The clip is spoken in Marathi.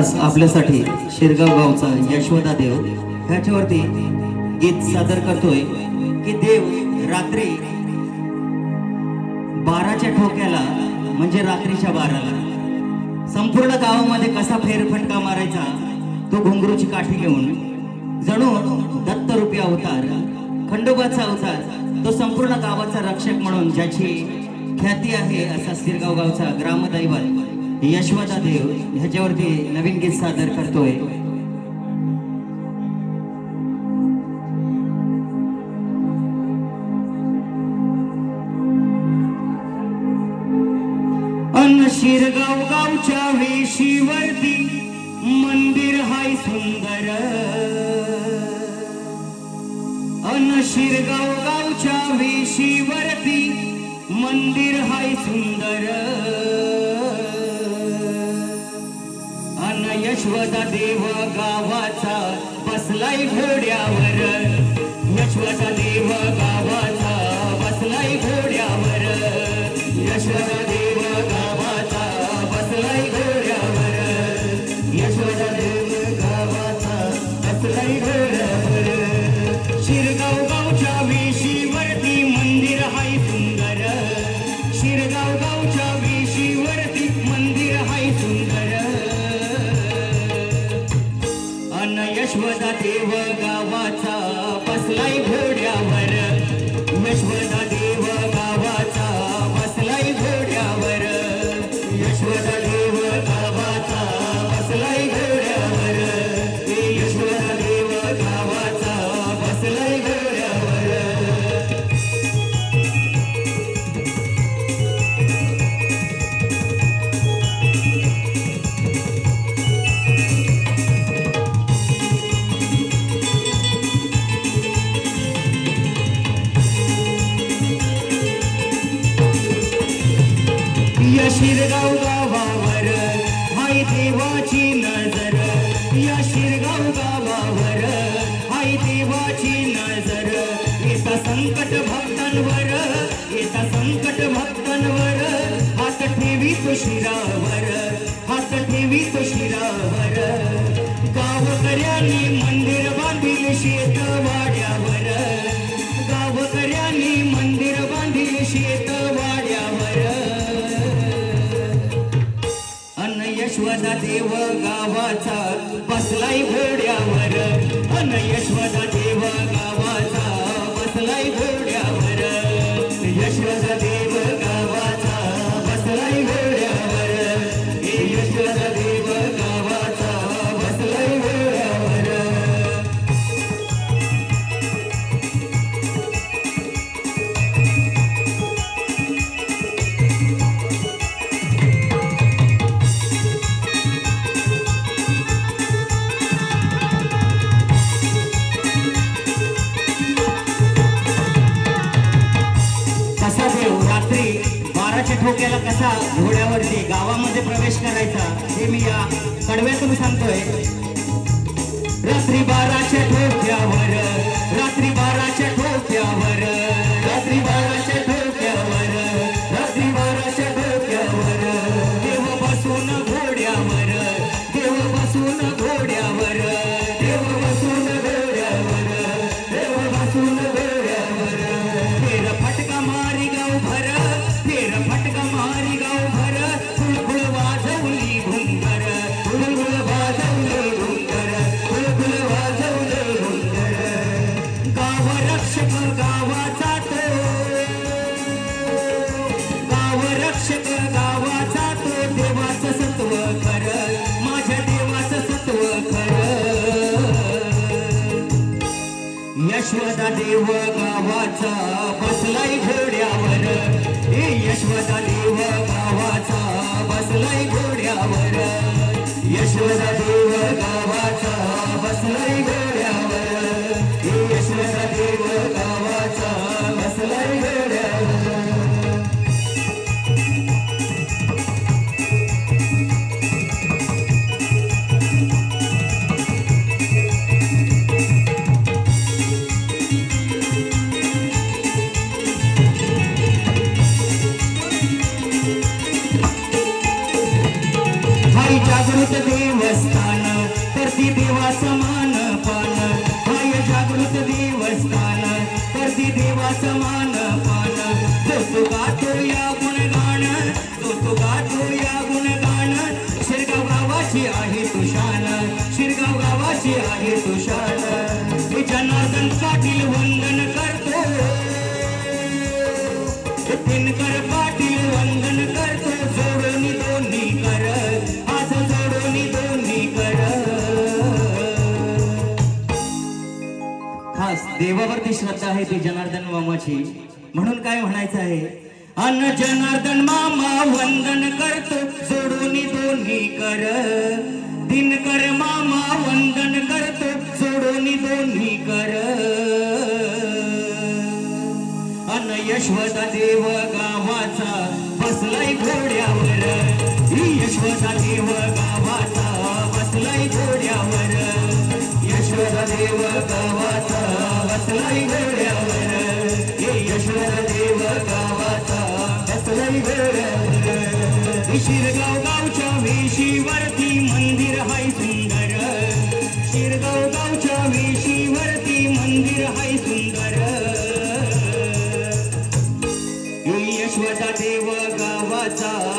खास आपल्यासाठी शिरगाव गावचा यशवदा देव ह्याच्यावरती गीत सादर करतोय की देव रात्री बाराच्या ठोक्याला म्हणजे रात्रीच्या बाराला संपूर्ण गावामध्ये कसा फेरफटका मारायचा तो घुंगरूची काठी घेऊन जणू दत्तरूपी अवतार खंडोबाचा अवतार तो संपूर्ण गावाचा रक्षक म्हणून ज्याची ख्याती आहे असा शिरगाव गावचा ग्रामदैवत यशवदा देव ह्याच्यावरती नवीन गीत सादर करतोय. शिरगाव गावच्या वेशीवरती मंदिर हाय सुंदर. अन शिरगाव गावच्या वेशीवरती मंदिर हाय सुंदर. यशवदा देव गावाचा बसलाय घोड्यावर. यशवदा देव गावाचा शिरगाव गावावर हाय देवाची नजर. या शिरगाव गावावर हाय देवाची नजर. येता संकट भक्तांवर येता संकट भक्तांवर. हात ठेवी तो शिरावर हात ठेवी तो गावकऱ्यांनी मंदिर यशवदा देव गावाचा बसलाय घोड्यावर. अन यशवदा रात्री बाराच्या ठोक्याला कसा घोड्यावरती गावामध्ये प्रवेश करायचा हे मी या कडव्यातून सांगतोय. रात्री बाराच्या ठोक्या देव गावाचा बसलाय घोड्यावर. हे यशवदा जागृत देवस्थान करती देवा समान पान. हाय जागृत देवस्थान करती देवा समान पान. तो तो गातो या गुणगान तो तो गातो या गुणगान. शिरगाव गावाची आहे तुषान शिरगाव गावाची आहे तुषान. जनार्दन पाटील वंदन देवावरती श्रद्धा आहे ती जनार्दन मामाची. म्हणून काय म्हणायचं आहे? अन्न जनार्दन मामा वंदन करतो सोडून दोन्ही कर. दिनकर मामा वंदन करतो सोडून दोन्ही कर. अन यशवता देव गावाचा शिरगाव गावच्या वेशीवरती मंदिर हाय सुंदर. शिरगाव गावच्या वेशीवरती मंदिर हाय सुंदर. यशवता देव गावाचा